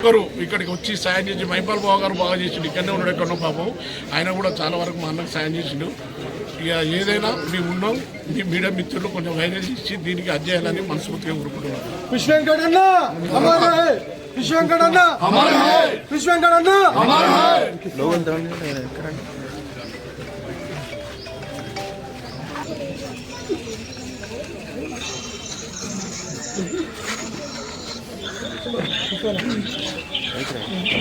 ఒకరు ఇక్కడికి వచ్చి సాయం చేసి మైపాల్ బాబు గారు బాగా చేసిండు. ఇక్కడనే ఉన్నాడు ఎక్కడో పాపం. ఆయన కూడా చాలా వరకు మా అన్నకు సాయం చేసిండు. ఇక ఏదైనా మేము ఉన్నాం మీ మీడియా మిత్రులు కొంచెం వైరల్ ఇచ్చి దీనికి అధ్యయనాన్ని మనస్ఫూర్తిగా కోరుకుంటున్నాం. విశ్వంకడ్ అన్న అమర్ హై విశ్వంకడ్ అన్న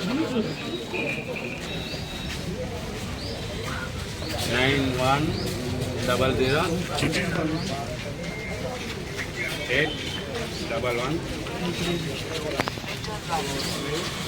అమర్ హై విశ్వంకడ్ అన్న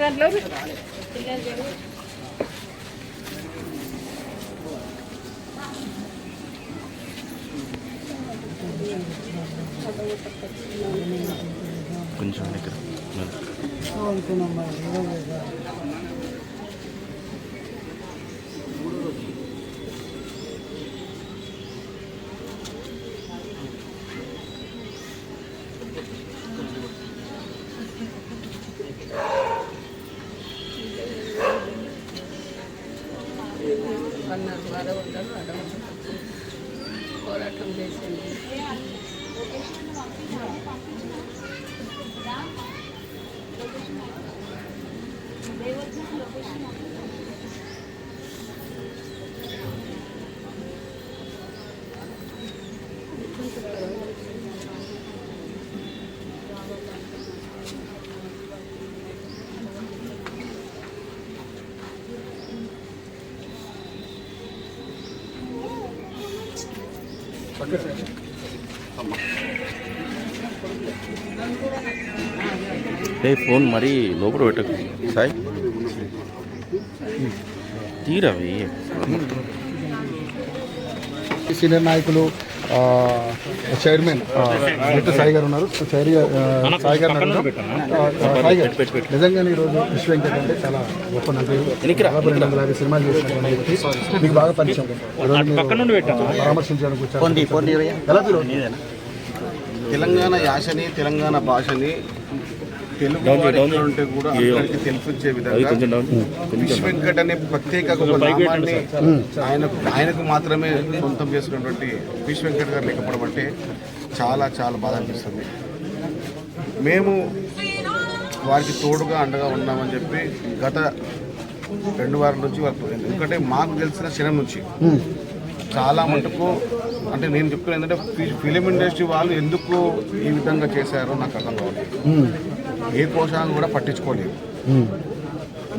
రండి దాదా కొంచెం జరగండి కొంచెం ఏ ఫోన్ మరీ లోపల పెట్టకు. సాయి. తీరవి సీనియర్ నాయకులు ఆ, చైర్మన్ జిట్టు సాయి గారు ఉన్నారు. సాయి గారు సాయి గారు. సాయి నిజంగానే ఈరోజు విశ్వ అంటే చాలా గొప్ప యాభై సినిమాలు చేసినటువంటి వ్యక్తి. మీకు బాగా పరిచయం. పరామర్శించడానికి వచ్చారు. ఎలా? తెలంగాణ యాసని తెలంగాణ భాషని తెలుగు ఉంటే కూడా అందరికీ విధంగా విశ్వ వెంకట్ అనే ప్రత్యేక ఒక నామాన్ని ఆయనకు ఆయనకు మాత్రమే సొంతం చేసుకున్నటువంటి విశ్వ వెంకట్ గారు లేకపోవడం అంటే చాలా చాలా బాధ అనిపిస్తుంది. మేము వారికి తోడుగా అండగా ఉన్నామని చెప్పి గత రెండు వారాల నుంచి వరకు ఎందుకంటే మాకు తెలిసిన క్షణం నుంచి చాలా మటుకు అంటే నేను చెప్తున్నా ఏంటంటే ఫిలిం ఇండస్ట్రీ వాళ్ళు ఎందుకు ఈ విధంగా చేశారో నాకు అర్థం కావట్లేదు. ఏ కోశాలను కూడా పట్టించుకోలేదు.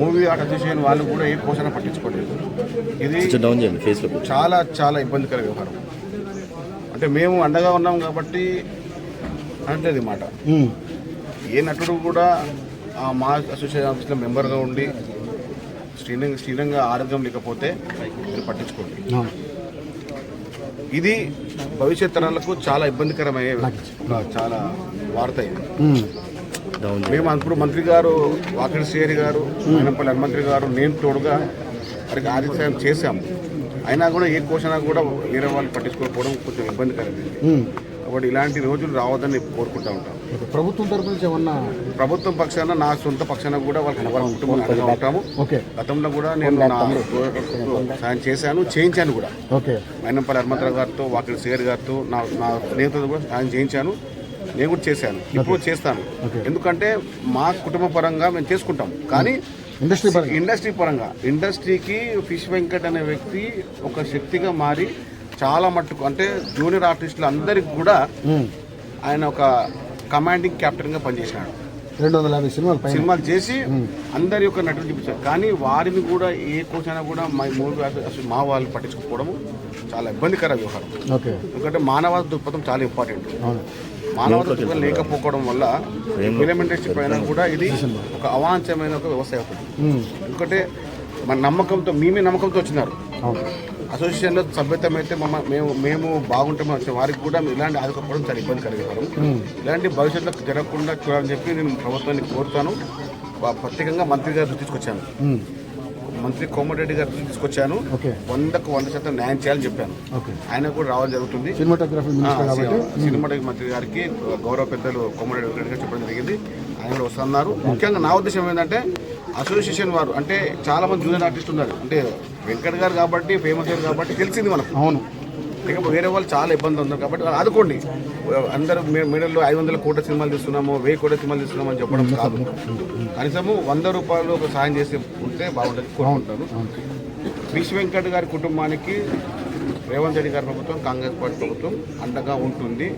మూవీ ఆర్ట్ అసోసియేషన్ వాళ్ళు కూడా ఏ కోశాన్ని పట్టించుకోలేదు. ఇది డౌన్ చేయండి ఫేస్లో చాలా చాలా ఇబ్బందికర వ్యవహారం. అంటే మేము అండగా ఉన్నాం కాబట్టి అంటేది మాట. ఏ నటుడు కూడా ఆ మా అసోసియేషన్ ఆఫీస్లో మెంబర్గా ఉండి శ్రీరంగ శ్రీరంగ ఆరోగ్యం లేకపోతే మీరు పట్టించుకోండి. ఇది భవిష్యత్ తరాలకు చాలా ఇబ్బందికరమయ్యే చాలా వార్త ఇది. ఉమ్. మేము ఇప్పుడు మంత్రి గారు వాకిడి శ్రీహరి గారు అయినపల్లి హనుమంత్రి గారు నేను తోడుగా వారికి సాయం చేశాము. అయినా కూడా ఏ క్వశ్చన్ కూడా వేరే వాళ్ళు పట్టించుకోకపోవడం కొంచెం ఇబ్బందికరమైంది. కాబట్టి ఇలాంటి రోజులు రావద్దని కోరుకుంటా ఉంటాం. ప్రభుత్వం తరపు నుంచి ఏమన్నా ప్రభుత్వం పక్షాన నా సొంత పక్షాన కూడా వాళ్ళకి వాళ్ళ కుటుంబం ఉంటాము. గతంలో కూడా నేను సాయం చేశాను చేయించాను కూడా. ఓకే. మైనంపల్లి హనుమంతరావు గారితో వాకిడి శ్రీహరి గారితో నా నా స్నేహితులతో కూడా సాయం చేయించాను. నేను కూడా చేశాను. ఇప్పుడు చేస్తాను. ఎందుకంటే మా కుటుంబ పరంగా మేము చేసుకుంటాం. కానీ ఇండస్ట్రీ పరంగా. ఇండస్ట్రీ పరంగా. ఇండస్ట్రీకి ఫిష్ వెంకట్ అనే వ్యక్తి ఒక శక్తిగా మారి చాలా మట్టుకు అంటే జూనియర్ ఆర్టిస్టులు అందరికి కూడా. ఆయన ఒక కమాండింగ్ కెప్టెన్గా పనిచేసినాడు రెండు వందల యాభై సినిమాలు సినిమాలు చేసి అందరి యొక్క నటులు చూపించారు. కానీ వారిని కూడా ఏ కోచ్ కూడా మా మూడు అసలు మా వాళ్ళు పట్టించుకోవడం చాలా ఇబ్బందికర వ్యవహారం. ఎందుకంటే మానవ దృక్పథం చాలా ఇంపార్టెంట్ అవును మానవ దృక్పథం లేకపోవడం వల్ల ఫిలిం ఇండస్ట్రీ పైన కూడా ఇది ఒక అవాంఛమైన ఒక వ్యవస్థ అవుతుంది ఉమ్. ఎందుకంటే మన నమ్మకంతో మేమే నమ్మకంతో వచ్చినారు. అవును. అసోసియేషన్లో సభ్యతం అయితే మమ్మ మేము మేము బాగుంటామని వచ్చిన వారికి కూడా ఇలాంటి ఆదుకోవడం చాలా ఇబ్బంది కలిగేవారు. ఇలాంటి భవిష్యత్తులో జరగకుండా చూడాలని చెప్పి నేను ప్రభుత్వాన్ని కోరుతాను. వా- ప్రత్యేకంగా మంత్రి గారు దృష్టికి తీసుకొచ్చాను. మంత్రి కోమటిరెడ్డి గారు దృష్టికి తీసుకొచ్చాను. వందకు వంద శాతం న్యాయం చేయాలని చెప్పాను. ఆయన కూడా రావడం జరుగుతుంది. సినిమాటోగ్రఫీ మంత్రి గారికి గౌరవ పెద్దలు కోమరెడ్డి వెంకట గారు చెప్పడం జరిగింది. ఆయన కూడా వస్తున్నారు ముఖ్యంగా నా ఉద్దేశం ఏంటంటే అసోసియేషన్ వారు అంటే చాలా మంది జూనియర్ ఆర్టిస్ట్ ఉన్నారు. అంటే వెంకట్ గారు కాబట్టి ఫేమస్ గారు కాబట్టి తెలిసింది మనకు. అవును. లేకపోతే వేరే వాళ్ళు చాలా ఇబ్బంది ఉన్నారు కాబట్టి ఆదుకోండి. అందరూ మీడియాలో ఐదు వందల కోట్ల సినిమాలు తీస్తున్నాము వెయ్యి కోట్ల సినిమాలు తీస్తున్నాము అని చెప్పడం కాదు. కనీసము వంద రూపాయలు ఒక సాయం చేసి ఉంటే బాగుంటుంది కోరుకుంటాను విశ్వ వెంకట్ గారి కుటుంబానికి రేవంత్ రెడ్డి గారి ప్రభుత్వం కాంగ్రెస్ పార్టీ ప్రభుత్వం అండగా ఉంటుంది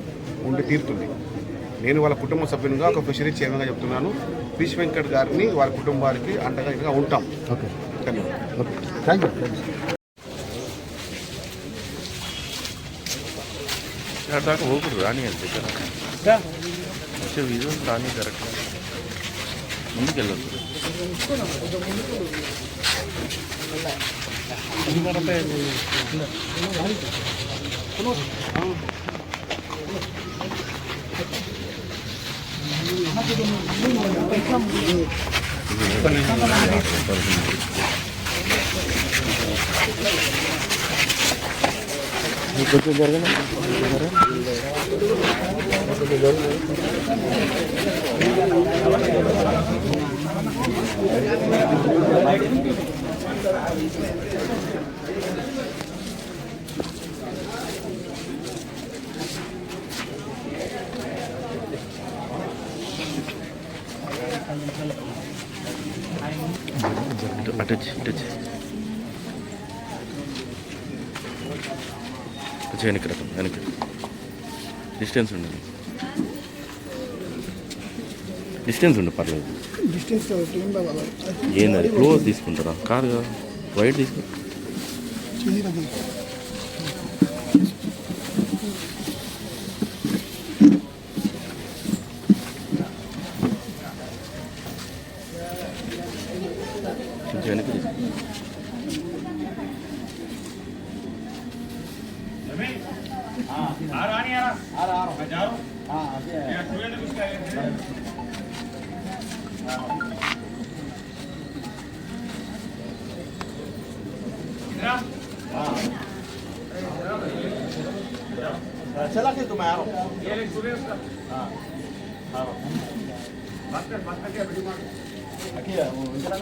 ఉండి తీరుతుంది. నేను వాళ్ళ కుటుంబ సభ్యునిగా ఒక ఫిషరీ చైర్మన్గా చెప్తున్నాను. విశ్వ వెంకట్ గారిని వాళ్ళ కుటుంబానికి అండగా ఇంకా ఉంటాం. ఓకే. ధన్యవాదాలు. థ్యాంక్ యూ ಎರಡು ಸಾಕು ಹೋಗ್ಬಿಡ್ರಿ ರಾಣಿ ಅಂತ ಕರೆಕ್ಟ್ ಇದೊಂದು ರಾಣಿ ಕರೆಕ್ಟ್ ಮುಂದೆಲ್ಲ Thank you. కొంచెం జరగండి ఇటు అటు వచ్చి ఇటు వచ్చి కొంచెం వెనక్కి రకం వెనక్కి డిస్టెన్స్ ఉండండి డిస్టెన్స్ ఉండు పర్లేదు ఏంది అది? క్లోజ్ తీసుకుంటారా? కాదు వైట్ తీసుకు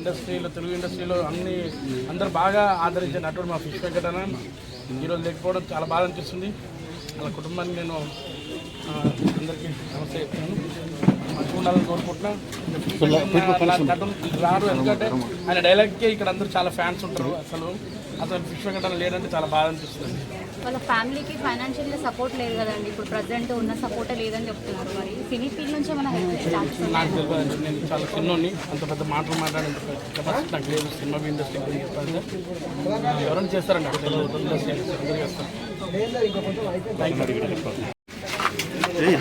ఇండస్ట్రీలో తెలుగు ఇండస్ట్రీలో అన్ని అందరు బాగా ఆదరించే నటుడు మా ఫిష్ వెంకటన ఈరోజు లేకపోవడం చాలా బాధ అనిపిస్తుంది. వాళ్ళ కుటుంబానికి నేను అందరికీ నమస్తే చెప్తున్నాను. మంచిగా ఉండాలని కోరుకుంటున్నా. నటులు రారు ఎందుకంటే ఆయన డైలాగ్కే ఇక్కడ అందరూ చాలా ఫ్యాన్స్ ఉంటారు అసలు. అసలు ఫిష్ వెంకటన లేదంటే చాలా బాధ అనిపిస్తుంది. వాళ్ళ ఫ్యామిలీకి ఫైనాన్షియల్గా సపోర్ట్ లేదు కదండి ఇప్పుడు ప్రజెంట్ ఉన్న సపోర్టే లేదని చెప్తున్నారు మరి సినీ ఫీల్డ్ నుంచి ఏమైనా హెల్ప్ నాకు తెలియదు నేను చాలా చిన్నోని అంత పెద్ద మాటలు మాట్లాడే కెపాసిటీ నాకు లేదు సినిమా ఇండస్ట్రీ గురించి చెప్పాలంటే ఎవరైనా చేస్తారండి నాకు తెలియదు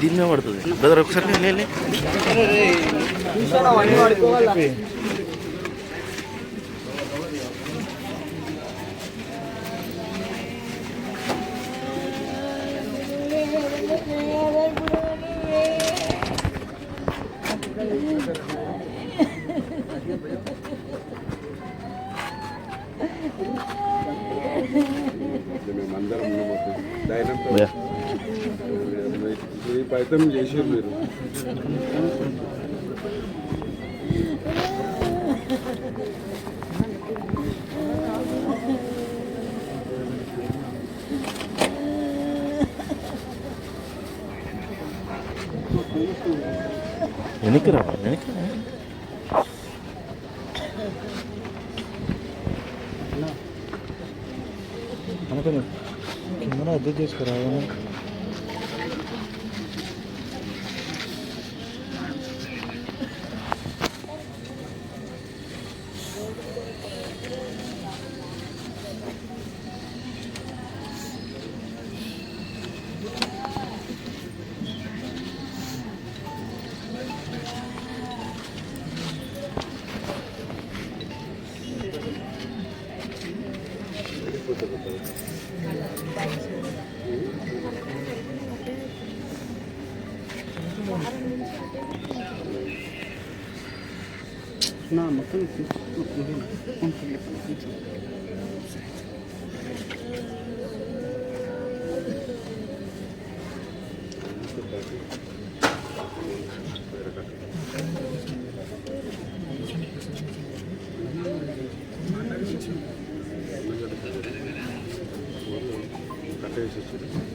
దీని మీద పడుతుంది బ్రదర్ ఒకసారి మేమందరం ధైర్యంతో ఈ ప్రయత్నం చేసారు మీరు వెనక్కి రా. వెనక్కి రా. కెమెరా అద్దె చేసుకురా నేను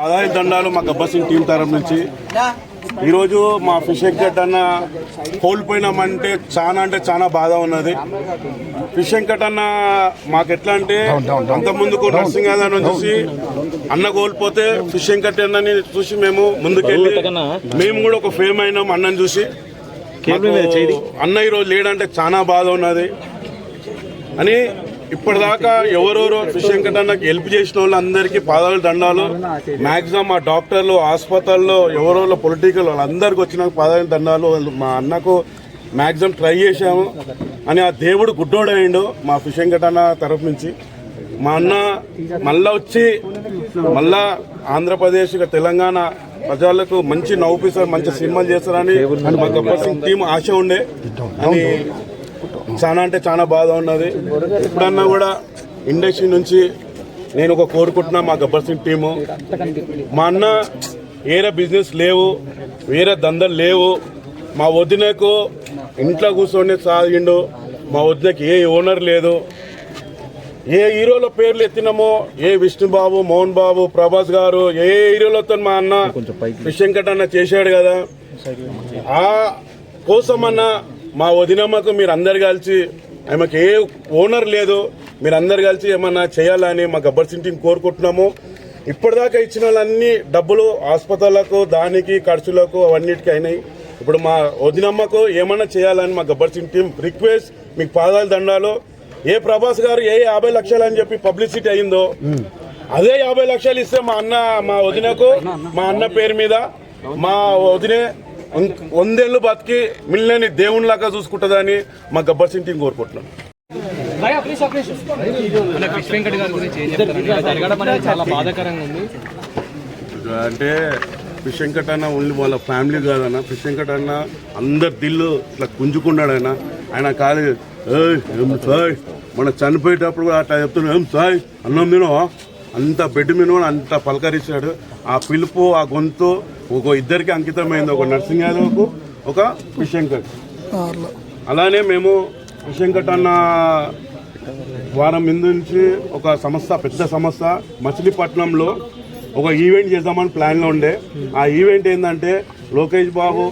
ఆదాయ దండాలు మా గబ్బర్ సింగ్ టీం తరఫు నుంచి. ఈరోజు మా ఫిష్ వెంకట్ అన్న కోల్పోయినామంటే చాలా అంటే చాలా బాధ ఉన్నది. ఫిష్ వెంకట్ అన్న మాకు ఎట్లా అంటే అంత ముందుకు నర్సింగ్ యాదవ్ చూసి అన్న కోల్పోతే ఫిష్ వెంకట్ అన్నని చూసి మేము ముందుకెళ్ళి మేము కూడా ఒక ఫేమ్ అయినాం అన్నని చూసి. అన్న ఈరోజు లేడంటే చాలా బాధ ఉన్నది. అని ఇప్పటిదాకా ఎవరెవరో ఫిష్ వెంకటన్నకి హెల్ప్ చేసిన వాళ్ళందరికీ పాదాలు దండాలు. మాక్సిమం మా డాక్టర్లు హాస్పిటల్లో ఎవరెవరో పొలిటికల్ వాళ్ళందరికీ వచ్చిన పాదాలు దండాలు. వాళ్ళు మా అన్నకు మ్యాక్సిమం ట్రై చేశాము. అని ఆ దేవుడు గుడ్డోడైండు మా ఫిష్ వెంకటన్న తరఫు నుంచి. మా అన్న మళ్ళా వచ్చి మళ్ళా ఆంధ్రప్రదేశ్ తెలంగాణ ప్రజలకు మంచి నవ్వుపిస్తారు మంచి సినిమాలు చేస్తారని మా గబ్బర్ సింగ్ టీం ఆశ ఉండే. అని చాలా అంటే చాలా బాధ ఉన్నది. ఎప్పుడన్నా కూడా ఇండస్ట్రీ నుంచి నేను ఒక కోరుకుంటున్నా మా గబ్బర్ సింగ్ టీము. మా అన్న వేరే బిజినెస్ లేవు వేరే దందలు లేవు. మా వదినకు ఇంట్లో కూర్చొని సాగిండు. మా వదినకి ఏ ఓనర్ లేదు. ఏ హీరోల పేర్లు ఎత్తినామో ఏ విష్ణుబాబు మోహన్ బాబు ప్రభాస్ గారు ఏ హీరోలతో మా అన్న విశంకట్ అన్న చేశాడు కదా. ఆ కోసమన్నా మా వదినమ్మకు మీరు అందరు కలిసి ఆమెకు ఏ ఓనర్ లేదు మీరు అందరు కలిసి ఏమన్నా చేయాలని మా గబ్బర్ సింగ్ టీం కోరుకుంటున్నాము. ఇప్పటిదాకా ఇచ్చిన వాళ్ళన్నీ డబ్బులు ఆసుపత్రులకు దానికి ఖర్చులకు అవన్నిటికీ అయినాయి. ఇప్పుడు మా వదినమ్మకు ఏమన్నా చేయాలని మా గబ్బర్ సింగ్ టీం రిక్వెస్ట్ మీకు పాదాలు దండాలు. ఏ ప్రభాస్ గారు ఏ యాభై లక్షలు అని చెప్పి పబ్లిసిటీ అయిందో అదే యాభై లక్షలు ఇస్తే మా అన్న మా వదినకు మా అన్న పేరు మీద మా వదినే వందేళ్ళు బతికి మిల్లని దేవునిలాగా చూసుకుంటుందని మా గబ్బర్ సింగ్ టీం కోరుకుంటున్నాం. ఫిష్ వెంకట్ గారి గురించి ఏం చెప్తారు? ఇలా జరగడం అనేది చాలా బాధాకరంగా ఉంది. అంటే ఫిష్ వెంకట్ అన్న ఓన్లీ వాళ్ళ ఫ్యామిలీ కాదన్న. ఫిష్ వెంకట్ అన్న అందరి దిల్లు ఇట్లా గుంజుకున్నాడు ఆయన ఆయన కాదు "ఏయ్, ఏం సాయ్? మన చనిపోయేటప్పుడు కూడా అట్లా చెప్తున్నాడు ఏం సాయ్? అన్నం తినవా? అంత బెడ్ మీద కూడా అంత పలకరించాడు. ఆ పిలుపు ఆ గొంతు ఒక ఇద్దరికి అంకితమైంది. ఒక నర్సింగ్ యాదవ్కు ఒక వెంకట్ అలానే మేము వెంకట్ అన్న వారం ముందు నుంచి ఒక సంస్థ పెద్ద సంస్థ మచిలీపట్నంలో ఒక ఈవెంట్ చేద్దామని ప్లాన్లో ఉండే. ఆ ఈవెంట్ ఏంటంటే లోకేష్ బాబు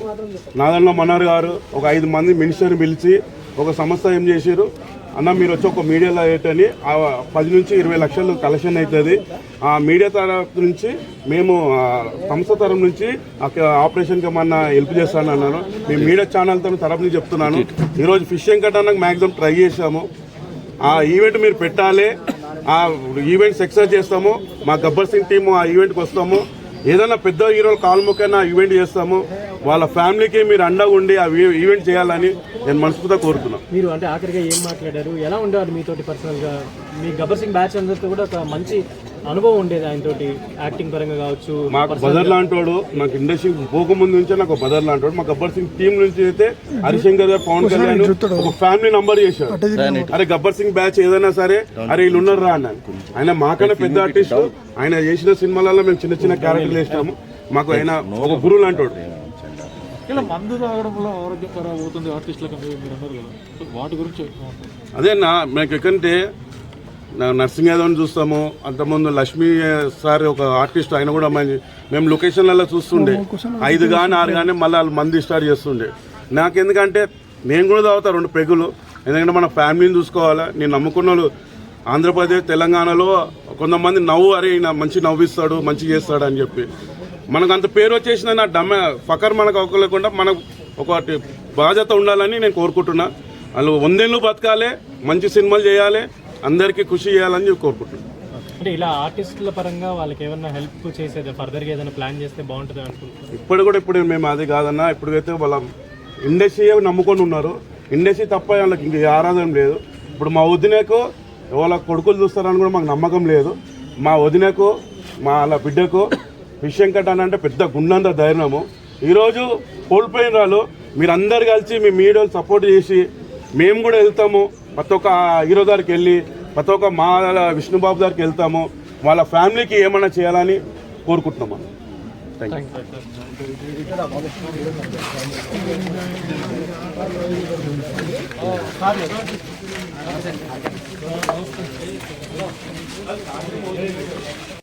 నాదన్న మన్నార్ గారు ఒక ఐదు మంది మినిస్టర్ని పిలిచి ఒక సంస్థ ఏం చేశారు అన్న మీరు వచ్చి ఒక మీడియాలో ఏంటని పది నుంచి ఇరవై లక్షలు కలెక్షన్ అవుతుంది. ఆ మీడియా తరఫు నుంచి మేము సంస్థ తరం నుంచి ఆ ఆపరేషన్కి ఏమన్నా హెల్ప్ చేస్తాను అన్నాను. మేము మీడియా ఛానల్ తరఫు నుంచి చెప్తున్నాను. ఈరోజు ఫిష్ కట్టడానికి మ్యాక్సిమం ట్రై చేశాము. ఆ ఈవెంట్ మీరు పెట్టాలి. ఆ ఈవెంట్ సక్సెస్ చేస్తాము. మా గబ్బర్ సింగ్ టీము ఆ ఈవెంట్కి వస్తాము. ఏదైనా పెద్ద హీరోలు కాల్ముకైనా ఈవెంట్ చేస్తాము. వాళ్ళ ఫ్యామిలీకి మీరు అండగా ఉండి ఆ ఈవెంట్ చేయాలని నేను మనస్ఫూర్తిగా కోరుతున్నాను. మీరు అంటే ఆఖరిగా ఏం మాట్లాడారు? ఎలా ఉండేవారు మీతోటి పర్సనల్గా మీ గబ్బర్ సింగ్ బ్యాచ్ అందరితో కూడా ఒక మంచి అనుభవం ఉండేది ఆయనతోటి యాక్టింగ్ పరంగా కావచ్చు మాకు బదర్ లాంటోడు నాకు ఇండస్ట్రీ పోకముందు నుంచే నాకు బదర్ లాంటోడు. మా గబ్బర్ సింగ్ టీం నుంచి అయితే హరిశంకర్ గారు పవన్ కళ్యాణ్ ఒక ఫ్యామిలీ నంబర్ చేశారు. అరే గబ్బర్ సింగ్ బ్యాచ్ ఏదైనా సరే అరే వీళ్ళు ఉన్నారు రా అన్నాను ఆయన మాకన్నా పెద్ద ఆర్టిస్ట్ ఆయన చేసిన సినిమాలలో మేము చిన్న చిన్న క్యారెక్టర్లు వేసినాము మాకు ఆయన ఒక గురువు లాంటోడు. ఇలా మందు తాగడం వల్ల ఆరోగ్యం ఖరాబ్ అవుతుంది ఆర్టిస్టులకు అని మీరు అన్నారు కదా. సో వాటి గురించి అదే నా మీకు ఎక్కడంటే నర్సింగ్ యాదవ్ని చూస్తాము. అంతకుముందు లక్ష్మీ సార్ ఒక ఆర్టిస్ట్ ఆయన కూడా మంచి మేము లొకేషన్లలో చూస్తుండే. ఐదు కానీ ఆరు కానీ మళ్ళీ వాళ్ళు మంది స్టార్ట్ చేస్తుండే. నాకెందుకంటే నేను కూడా తాగుతా రెండు పెగులు ఎందుకంటే మన ఫ్యామిలీని చూసుకోవాలా. నేను నమ్ముకున్న వాళ్ళు ఆంధ్రప్రదేశ్ తెలంగాణలో కొంతమంది నవ్వు అరే మంచి నవ్విస్తాడు మంచి చేస్తాడు అని చెప్పి. మనకు అంత పేరు వచ్చేసిన నా డమ్మ ఫకర్ మనకు అవ్వలేకుండా మనకు ఒకటి బాధ్యత ఉండాలని నేను కోరుకుంటున్నా. వాళ్ళు వందేళ్ళు బతకాలి మంచి సినిమాలు చేయాలి అందరికీ ఖుషి చేయాలని కోరుకుంటున్నాను అంటే ఇలా ఆర్టిస్టుల పరంగా వాళ్ళకి ఏమైనా హెల్ప్ చేసేది ఫర్దర్గా ఏదైనా ప్లాన్ చేస్తే బాగుంటుంది అనుకుంటున్నాను ఇప్పుడు కూడా ఇప్పుడు మేము అది కాదన్నా ఇప్పుడైతే వాళ్ళ ఇండస్ట్రీ నమ్ముకొని ఉన్నారు. ఇండస్ట్రీ తప్ప వాళ్ళకి ఇంక ఆరాధన లేదు. ఇప్పుడు మా వదినకు వాళ్ళ కొడుకులు చూస్తారని కూడా మాకు నమ్మకం లేదు. మా వదినకు మా వాళ్ళ బిడ్డకు విషయం కట్టానంటే అంటే పెద్ద గుండంత ధైర్యము. ఈరోజు కోల్పోయిన వాళ్ళు మీరందరు కలిసి మీ మీడియాలు సపోర్ట్ చేసి మేము కూడా వెళ్తాము. ప్రతి ఒక్క హీరో దగ్గరికి వెళ్ళి ప్రతి ఒక్క మా విష్ణుబాబు దగ్గరికి వెళ్తాము. వాళ్ళ ఫ్యామిలీకి ఏమైనా చేయాలని కోరుకుంటున్నాం థ్యాంక్ యూ